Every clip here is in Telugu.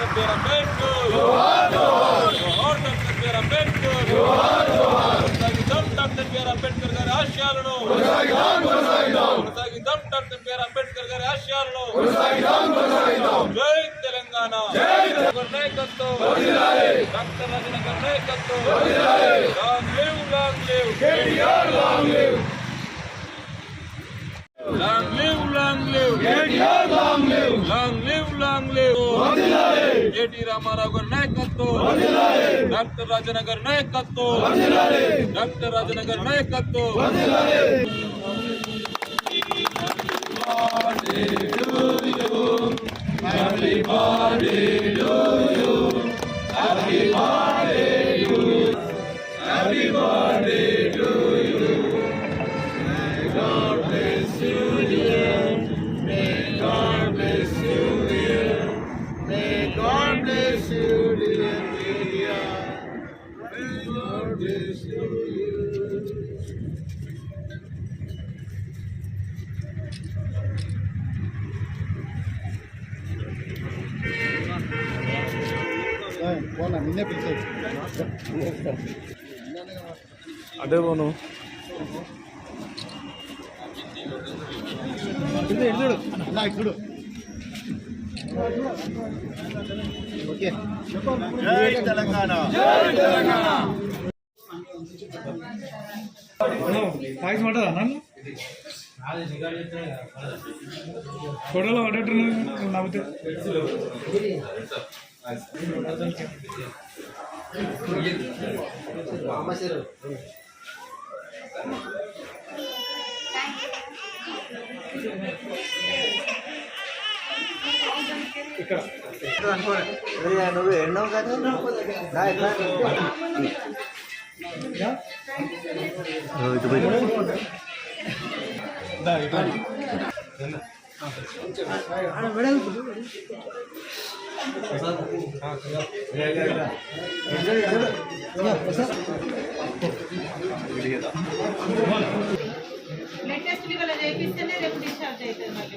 డాక్టర్ బిఆర్ అంబేద్కర్ జోహార్ డాక్టర్ బిఆర్ అంబేద్కర్ కొనసాగిద్దాం డాక్టర్ బిఆర్ అంబేద్కర్ గారి ఆశయాలను కొనసాగిద్దాం డాక్టర్ బిఆర్ అంబేద్కర్ గారి ఆశయాలను జై తెలంగాణ గారి నాయకత్వం డాక్టర్ రజన గారి నాయకత్వం long live long live long live long live long live long live KT Ramarao గారి నాయకత్వం డాక్టర్ రాజన గారి నాయకత్వం డాక్టర్ రాజన గారి నాయకత్వం God నిన్నే పిలిచారు అదే పోను. అన్నా ఇప్పుడు ఓకే. జై తెలంగాణ. వాయిస్ మాట్లాడా నన్ను ఫోటోలో పడేట్టు నవ్వుతే. నువ్వు ఎన్నో కదా బ్లడ్ టెస్ట్ ఇవాళ చేయిస్తేనే రేపు డిశ్చార్జ్ అవుతుంది మళ్ళీ.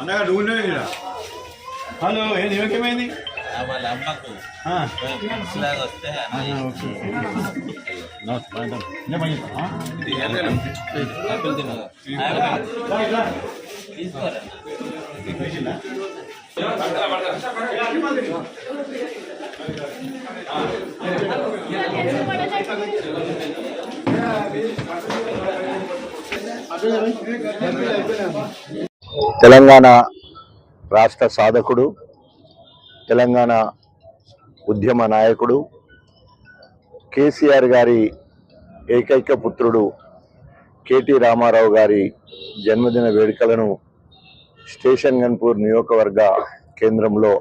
అన్నగా నువ్వు హలో ఏంది ఏమైంది వాళ్ళ అమ్మకు ఫిక్స్ లాగా వస్తే ఆపిల్ తినగా తీసుకోరా తెలంగాణ రాష్ట్ర సాధకుడు తెలంగాణ ఉద్యమ నాయకుడు కేసీఆర్ గారి ఏకైక పుత్రుడు కేటీ రామారావు గారి జన్మదిన వేడుకలను స్టేషన్ గన్పూర్ నియోజకవర్గ కేంద్రంలో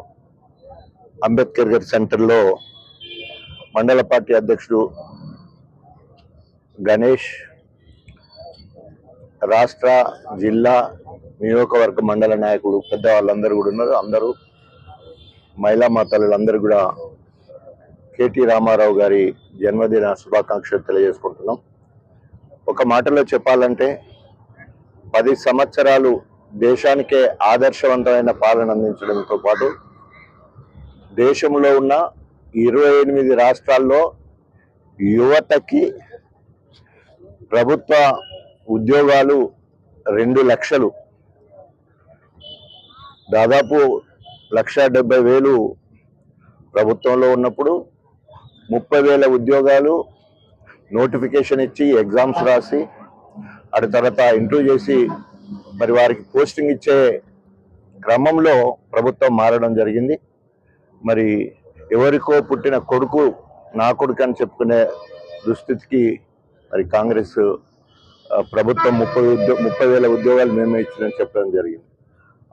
అంబేద్కర్ గారి సెంటర్లో మండల పార్టీ అధ్యక్షుడు గణేష్ రాష్ట్ర జిల్లా నియోజకవర్గ మండల నాయకుడు పెద్ద వాళ్ళందరూ కూడా ఉన్నారు. అందరూ మహిళా మాతలందరూ కూడా కేటీ రామారావు గారి జన్మదిన శుభాకాంక్షలు తెలియజేసుకుంటున్నాం. ఒక మాటలో చెప్పాలంటే పది సంవత్సరాలు దేశానికే ఆదర్శవంతమైన పాలన అందించడంతో పాటు దేశంలో ఉన్న ఇరవై ఎనిమిది రాష్ట్రాల్లో యువతకి ప్రభుత్వ ఉద్యోగాలు రెండు లక్షలు. దాదాపు లక్ష డెబ్బై వేలు ప్రభుత్వంలో ఉన్నప్పుడు ముప్పై వేల ఉద్యోగాలు నోటిఫికేషన్ ఇచ్చి ఎగ్జామ్స్ రాసి అటు తర్వాత ఇంటర్వ్యూ చేసి మరి వారికి పోస్టింగ్ ఇచ్చే క్రమంలో ప్రభుత్వం మారడం జరిగింది. మరి ఎవరికో పుట్టిన కొడుకు నా కొడుకు అని చెప్పుకునే దుస్థితికి మరి కాంగ్రెస్ ప్రభుత్వం ముప్పై ఉద్యో ముప్పై వేల ఉద్యోగాలు మేమే ఇచ్చిందని చెప్పడం జరిగింది.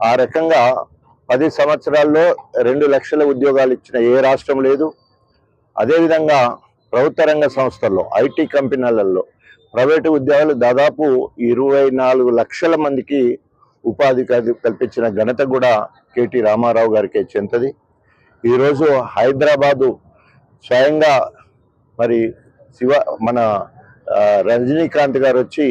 ఆ రకంగా పది సంవత్సరాల్లో రెండు లక్షల ఉద్యోగాలు ఇచ్చిన ఏ రాష్ట్రం లేదు. అదేవిధంగా ప్రభుత్వ రంగ సంస్థల్లో ఐటీ కంపెనీలలో ప్రైవేటు ఉద్యోగాలు దాదాపు ఇరవై నాలుగు లక్షల మందికి ఉపాధి కల్పించిన ఘనత కూడా కేటీ రామారావు గారికే చెంతది. ఈరోజు హైదరాబాదు స్వయంగా మరి శివ మన రజనీకాంత్ గారు వచ్చి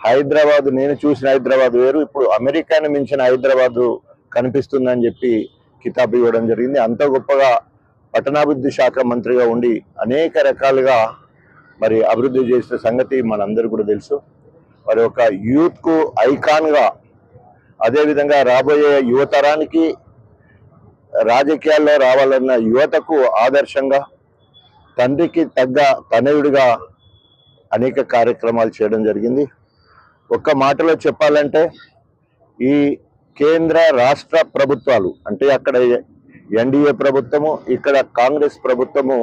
హైదరాబాద్ నేను చూసిన హైదరాబాద్ వేరు ఇప్పుడు అమెరికాను మించిన హైదరాబాదు కనిపిస్తుందని చెప్పి కితాబు ఇవ్వడం జరిగింది. అంత గొప్పగా పట్టణాభివృద్ధి శాఖ మంత్రిగా ఉండి అనేక రకాలుగా మరి అభివృద్ధి చేసిన సంగతి మనందరూ కూడా తెలుసు. మరి ఒక యూత్కు ఐకాన్గా అదేవిధంగా రాబోయే యువతరానికి రాజకీయాల్లో రావాలన్న యువతకు ఆదర్శంగా తండ్రికి తగ్గ తనయుడిగా అనేక కార్యక్రమాలు చేయడం జరిగింది. ఒక్క మాటలో చెప్పాలంటే ఈ కేంద్ర రాష్ట్ర ప్రభుత్వాలు అంటే అక్కడ ఎన్డీఏ ప్రభుత్వము ఇక్కడ కాంగ్రెస్ ప్రభుత్వము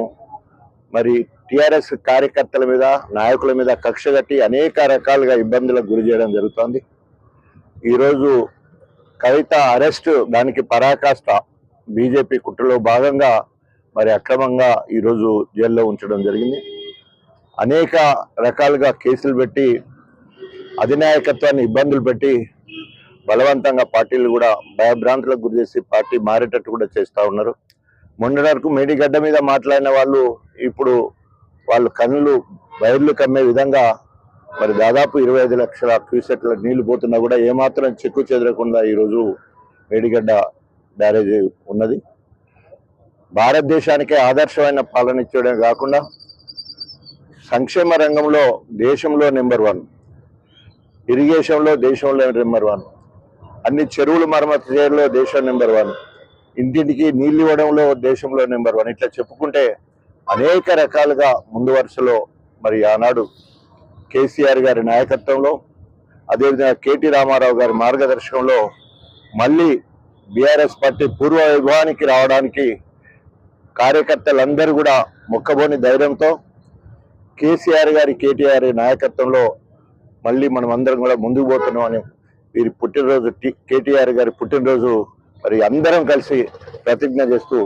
మరి టిఆర్ఎస్ కార్యకర్తల మీద నాయకుల మీద కక్ష కట్టి అనేక రకాలుగా ఇబ్బందులకు గురి చేయడం జరుగుతోంది. ఈరోజు కవిత అరెస్ట్ దానికి పరాకాష్ట బీజేపీ కుట్రలో భాగంగా మరి అక్రమంగా ఈరోజు జైల్లో ఉంచడం జరిగింది. అనేక రకాలుగా కేసులు పెట్టి అధినాయకత్వాన్ని ఇబ్బందులు పెట్టి బలవంతంగా పార్టీలు కూడా భయభ్రాంతులకు గురి చేసి పార్టీ మారేటట్టు కూడా చేస్తూ ఉన్నారు. మొన్నటి వరకు మేడిగడ్డ మీద మాట్లాడిన వాళ్ళు ఇప్పుడు వాళ్ళు కన్నులు బయర్లు కమ్మే విధంగా మరి దాదాపు ఇరవై ఐదు లక్షల క్యూసెట్ల నీళ్ళు పోతున్నా కూడా ఏమాత్రం చెక్కు చెదరకుండా ఈరోజు మేడిగడ్డ బ్యారేజ్ ఉన్నది. భారతదేశానికే ఆదర్శమైన పాలన ఇచ్చడమే కాకుండా సంక్షేమ రంగంలో దేశంలో నెంబర్ వన్. ఇరిగేషన్లో దేశంలో నెంబర్ వన్. అన్ని చెరువులు మరమ్మతు చేయడంలో దేశం నెంబర్ వన్. ఇంటింటికి నీళ్ళు ఇవ్వడంలో దేశంలో నెంబర్ వన్. ఇట్లా చెప్పుకుంటే అనేక రకాలుగా ముందు వరుసలో మరి ఆనాడు కేసీఆర్ గారి నాయకత్వంలో అదేవిధంగా కేటీ రామారావు గారి మార్గదర్శకంలో మళ్ళీ బీఆర్ఎస్ పార్టీ పూర్వ వైభవానికి రావడానికి కార్యకర్తలందరూ కూడా మొక్కబోని ధైర్యంతో కేసీఆర్ గారి కేటీఆర్ నాయకత్వంలో మళ్ళీ మనం అందరం కూడా ముందుకు పోతున్నాం అని వీరి పుట్టినరోజు కేటీఆర్ గారి పుట్టినరోజు మరి అందరం కలిసి ప్రతిజ్ఞ చేస్తూ